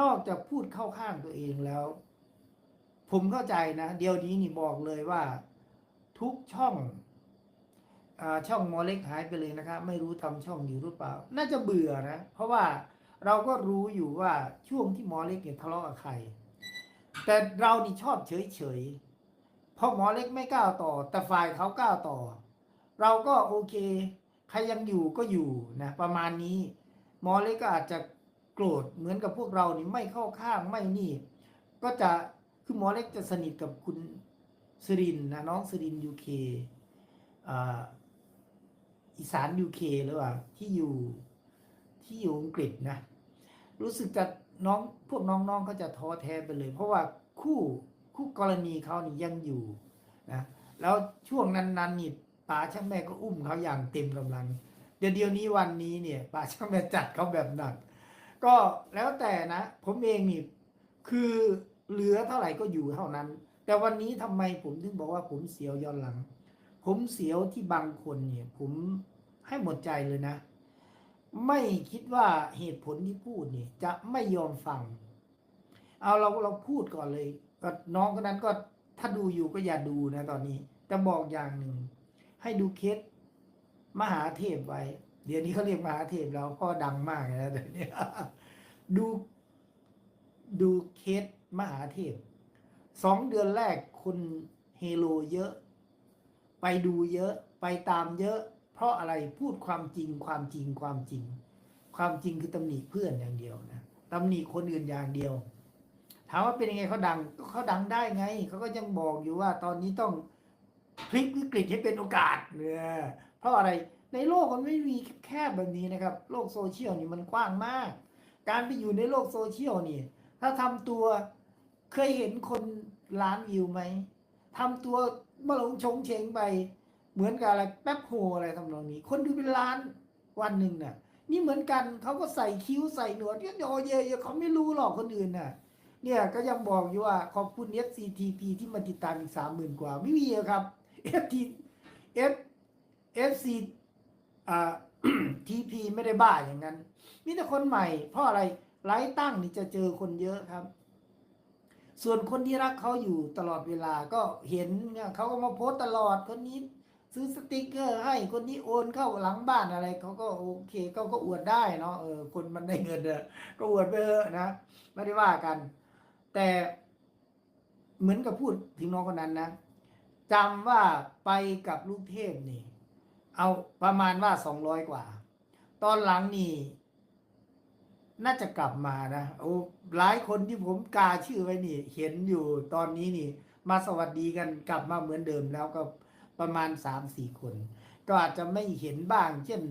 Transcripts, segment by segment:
นอกจากพูดเข้าข้างตัวเองแล้ว ผมเข้าใจนะ เดี๋ยวนี้นี่บอกเลยว่า ทุกช่องอาช่องหมอเล็กหายไปเลยนะครับ ไม่รู้ทำช่องอยู่หรือเปล่า น่าจะเบื่อนะ เพราะว่าเราก็รู้อยู่ว่าช่วงที่หมอเล็กเนี่ยทะเลาะกับใคร แต่เรานี่ชอบเฉยเฉยเพราะหมอเล็กไม่กล้าวต่อ แต่ฝ่ายเขากล้าวต่อ เราก็โอเค ใครยังอยู่ก็อยู่นะประมาณนี้ หมอเล็กก็อาจจะ โกรธเหมือนกับพวกเรานี่ไม่เข้าข้างไม่นี่ ก็จะคือหมอเล็กจะสนิทกับคุณสรินนะน้องสรินยูเคอีสานยูเคหรือว่าที่อยู่ที่อยู่อังกฤษนะ รู้สึกจะน้องพวกน้องๆเขาจะท้อแท้ไปเลย เพราะว่าคู่คู่กรณีเขานี่ยังอยู่นะแล้วช่วงนั้นๆนี่ป๋าช่างแม่ก็อุ้มเขาอย่างเต็มกำลัง เดี๋ยวเดี๋ยวนี้วันนี้เนี่ยป๋าช่างแม่จัดเขาแบบหนัก ก็แล้วแต่นะ ผมเองนี่คือเหลือเท่าไหร่ก็อยู่เท่านั้น แต่วันนี้ทำไมผมถึงบอกว่าผมเสียวย้อนหลัง ผมเสียวที่บางคนเนี่ย ผมให้หมดใจเลยนะ ไม่คิดว่าเหตุผลที่พูดเนี่ย จะไม่ยอมฟัง เอาเราเราพูดก่อนเลยก็น้องคนนั้นก็ถ้าดูอยู่ก็อย่าดูนะตอนนี้ แต่บอกอย่างหนึ่งให้ดูเคสมหาเทพไว้ เดี๋ยวนี้เขาเรียกมหาเทพแล้วก็ดังมากนะเดี๋ยวนี้ดูดูเคสมหาเทพสองเดือนแรกคนเฮโลเยอะ ไปดูเยอะไปตามเยอะ เพราะอะไรพูดความจริงความจริงความจริง ความจริงคือตำหนิเพื่อนอย่างเดียวนะตำหนิคนอื่นอย่างเดียว ถามว่าเป็นยังไงเขาดังก็เขาดังได้ไงเขาก็ยังบอกอยู่ว่าตอนนี้ต้องพลิกวิกฤตให้เป็นโอกาสเนี่ยเพราะอะไร ในโลกมันไม่มีแคบแบบนี้นะครับ โลกโซเชียลนี่มันกว้างมาก การไปอยู่ในโลกโซเชียลนี่ ถ้าทำตัวเคยเห็นคนล้านวิวไหมทำตัวมาหลงชงเชงไป เหมือนกับอะไรแป๊บโฮอะไรทำนองนี้ คนดูเป็นล้านวันหนึ่งน่ะ นี่เหมือนกันเขาก็ใส่คิ้วใส่หนวดเยอะๆเยอะๆเขาไม่รู้หรอกคนอื่นน่ะ เนี่ยก็ยังบอกอยู่ว่าขอบคุณ FCTP ที่มาติดตามอีกสามหมื่นกว่า ไม่มีอะครับ FT F FC อ่า TP ไม่ได้บ้าอย่างนั้นมีแต่คนใหม่ เพราะอะไรไลฟ์ตั้งนี่จะเจอคนเยอะครับ ส่วนคนที่รักเขาอยู่ตลอดเวลาก็เห็นเนี่ยเขาก็มาโพสต์ตลอดคนนี้ซื้อสติกเกอร์ให้คนนี้โอนเข้าหลังบ้านอะไรเขาก็โอเคเขาก็อวดได้เนาะเออคนมันได้เงินเด้อก็อวดไปเถอะนะไม่ได้ว่ากัน แต่เหมือนกับพูดถึงน้องคนนั้นนะจำว่าไปกับลูกเทพนี่ เอาประมาณว่าสองร้อยกว่า ตอนหลังนี่น่าจะกลับมานะโอ้หลายคนที่ผมกาชื่อไว้นี่ เห็นอยู่ตอนนี้นี่ มาสวัสดีกันกลับมาเหมือนเดิมแล้วก็ประมาณสามสี่คน ก็อาจจะไม่เห็นบ้าง เช่น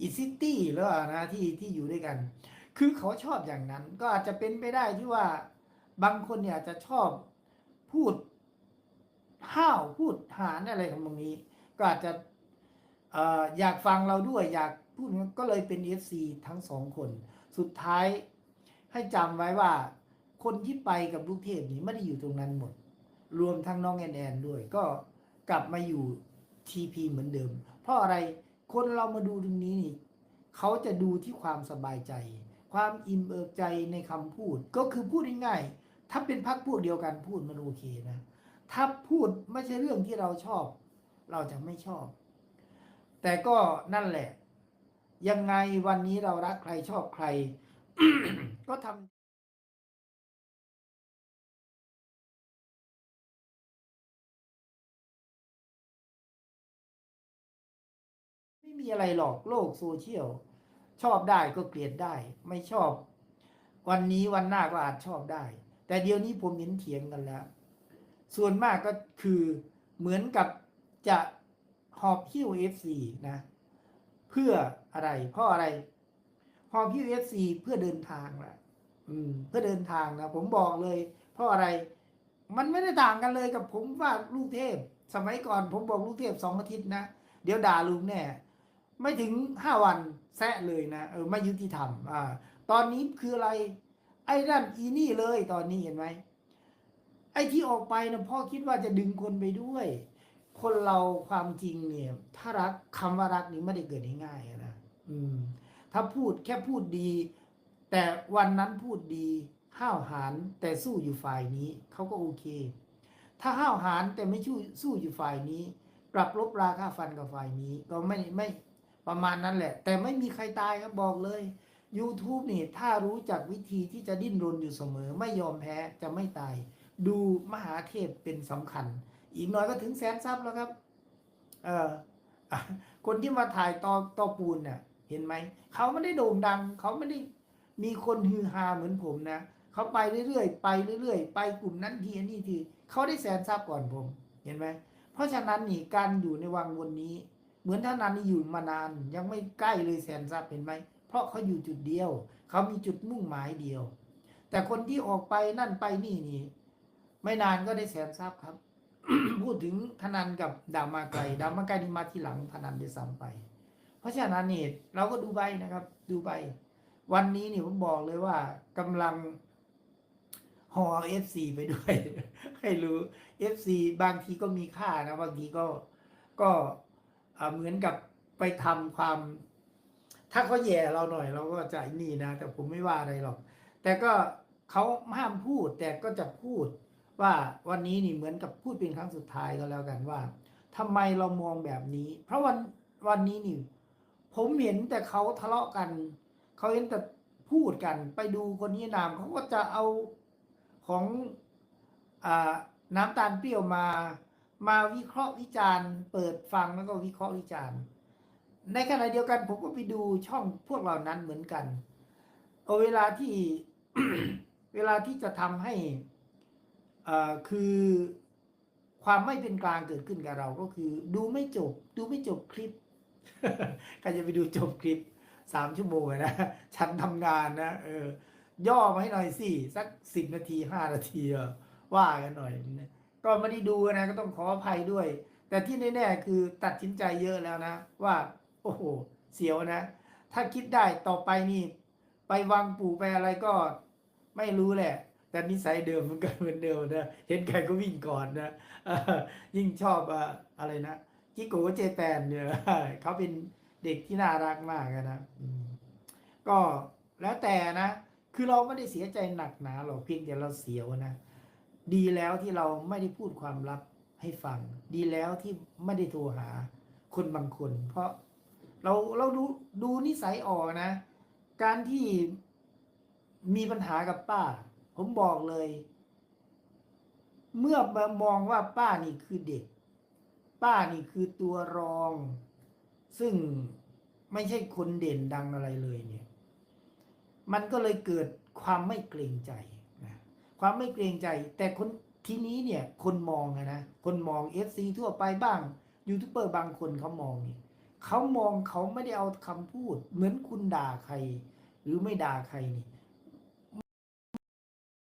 อีซิตี้หรือว่านะที่ที่อยู่ด้วยกัน คือเขาชอบอย่างนั้น ก็อาจจะเป็นไปได้ที่ว่าบางคนเนี่ยอาจจะชอบพูดห้าวพูดหานอะไรทำนองนี้ ก็อาจจะ อยากฟังเราด้วยอยากพูดก็เลยเป็น FC ทั้งสองคน สุดท้ายให้จำไว้ว่า คนที่ไปกับลูกเทพนี่ไม่ได้อยู่ตรงนั้นหมด รวมทั้งน้องแอนแอนด้วย ก็กลับมาอยู่ทีพีเหมือนเดิม เพราะอะไรคนเรามาดูตรงนี้นี่เขาจะดูที่ความสบายใจ ความอิ่มเอิบใจในคำพูด ก็คือพูดง่ายๆถ้าเป็นพักพวกเดียวกันพูดมันโอเคนะ ถ้าพูดไม่ใช่เรื่องที่เราชอบ เราจะไม่ชอบ แต่ก็นั่นแหละ ยังไงวันนี้เรารักใครชอบใคร ก็ทำไม่มีอะไรหรอกโลกโซเชียล ชอบได้ก็เกลียดได้ ไม่ชอบ วันนี้วันหน้าก็อาจชอบได้ แต่เดี๋ยวนี้ผมเห็นเถียงกันแล้ว ส่วนมากก็คือเหมือนกับจะ หอบหิ้วเอฟซีนะ เพื่ออะไร เพราะอะไรหอบหิ้วเอฟซีเพื่อเดินทางแหละอืม เพื่อเดินทางนะผมบอกเลย เพราะอะไร มันไม่ได้ต่างกันเลยกับผมว่าลูกเทพ สมัยก่อนผมบอกลูกเทพสองอาทิตย์นะ เดี๋ยวด่าลุงแน่ไม่ถึงห้าวันแซะเลยนะเออไม่ยุติธรรมอ่า ตอนนี้คืออะไร ไอ้นั่นอีนี่เลยตอนนี้เห็นไหมไอ้ที่ออกไปนะพ่อคิดว่าจะดึงคนไปด้วย คนเราความจริงเนี่ย ถ้ารักคำว่ารักนี่ไม่ได้เกิดง่ายๆนะอืม ถ้าพูดแค่พูดดี แต่วันนั้นพูดดีห้าวหาญแต่สู้อยู่ฝ่ายนี้เขาก็โอเค ถ้าห้าวหาญแต่ไม่สู้สู้อยู่ฝ่ายนี้ ปรับลบราค่าฟันกับฝ่ายนี้ ก็ไม่ไม่ประมาณนั้นแหละ แต่ไม่มีใครตายครับบอกเลย YouTube นี่ถ้ารู้จักวิธีที่จะดิ้นรนอยู่เสมอ ไม่ยอมแพ้จะไม่ตาย ดูมหาเทพเป็นสำคัญ อีกหน่อยก็ถึงแสนซับแล้วครับ เออคนที่มาถ่ายต่อตอปูนเนี่ยเห็นไหม เขาไม่ได้โด่งดัง เขาไม่ได้มีคนฮือฮาเหมือนผมนะ เขาไปเรื่อยๆ ไปเรื่อยๆ ไปกลุ่มนั้นทีอันนี้ที เขาได้แสนทรัพย์ก่อนผม เห็นไหม เพราะฉะนั้นนี่การอยู่ในวังวนนี้ เหมือนท่านนันนี่อยู่มานาน ยังไม่ใกล้เลยแสนทรัพย์เห็นไหม เพราะเขาอยู่จุดเดียว เขามีจุดมุ่งหมายเดียว แต่คนที่ออกไปนั่นไปนี่นี่ ไม่นานก็ได้แสนทรัพย์ครับ พูดถึงธนันกับดาวมาไกลดาวมาไกลนี่มาทีหลังธนันได้ซ้ำไป เพราะฉะนั้นนี่เราก็ดูใบนะครับ ดูใบ วันนี้นี่ผมบอกเลยว่ากำลังห่อเอฟซีไปด้วย ให้รู้เอฟซีบางทีก็มีค่านะบางทีก็ก็เหมือนกับไปทำความ ถ้าเขาแย่เราหน่อยเราก็จะนี่นะ แต่ผมไม่ว่าอะไรหรอก แต่ก็เขาห้ามพูดแต่ก็จะพูด ว่าวันนี้นี่เหมือนกับพูดเป็นครั้งสุดท้ายก็แล้วกันว่าทำไมเรามองแบบนี้ เพราะวันวันนี้นี่ ผมเห็นแต่เขาทะเลาะกันเขาเห็นแต่พูดกันไปดูคนนี้นามเขาก็จะเอาของอาน้ำตาลเปรี้ยวมา มาวิเคราะห์วิจารณ์ เปิดฟังแล้วก็วิเคราะห์วิจารณ์ ในขณะเดียวกัน ผมก็ไปดูช่องพวกเหล่านั้นเหมือนกัน เอาเวลาที่เวลาที่จะทำให้ คือความไม่เป็นกลางเกิดขึ้นกับเราก็คือ ดูไม่จบ ดูไม่จบคลิปใครจะไปดูจบคลิปสามชั่วโมงนะฉันทำงานนะเออย่อมาให้หน่อยสิสักสิบนาทีห้านาทีว่ากันหน่อยก็ไม่ได้ดูนะก็ต้องขออภัยด้วย แต่ที่แน่ๆคือตัดสินใจเยอะแล้วนะ ว่า โอ้โห เสียวนะ ถ้าคิดได้ต่อไปนี่ ไปวางปู่ไปอะไรก็ไม่รู้แหละ แต่นิสัยเดิมมันก็เหมือนเดิมนะเห็นใครก็วิ่งก่อนนะยิ่งชอบอะไรนะจิโกะเจแปนเนี่ยเขาเป็นเด็กที่น่ารักมากนะก็แล้วแต่นะ คือเราไม่ได้เสียใจหนักหนาหรอกเพียงแต่เราเสียวนะ ดีแล้วที่เราไม่ได้พูดความลับให้ฟัง ดีแล้วที่ไม่ได้โทรหาคนบางคน เพราะเราเราดูดูนิสัยออกนะ การที่มีปัญหากับป้า ผมบอกเลย เมื่อมามองว่าป้านี่คือเด็ก ป้านี่คือตัวรอง ซึ่งไม่ใช่คนเด่นดังอะไรเลยเนี่ย มันก็เลยเกิดความไม่เกรงใจนะความไม่เกรงใจ แต่คนทีนี้เนี่ย คนมองนะคนมองเอฟซีทั่วไปบ้างยูทูบเบอร์บางคนเขามองเนี่ยเขามองเขาไม่ได้เอาคำพูด เหมือนคุณด่าใคร หรือไม่ด่าใครนี่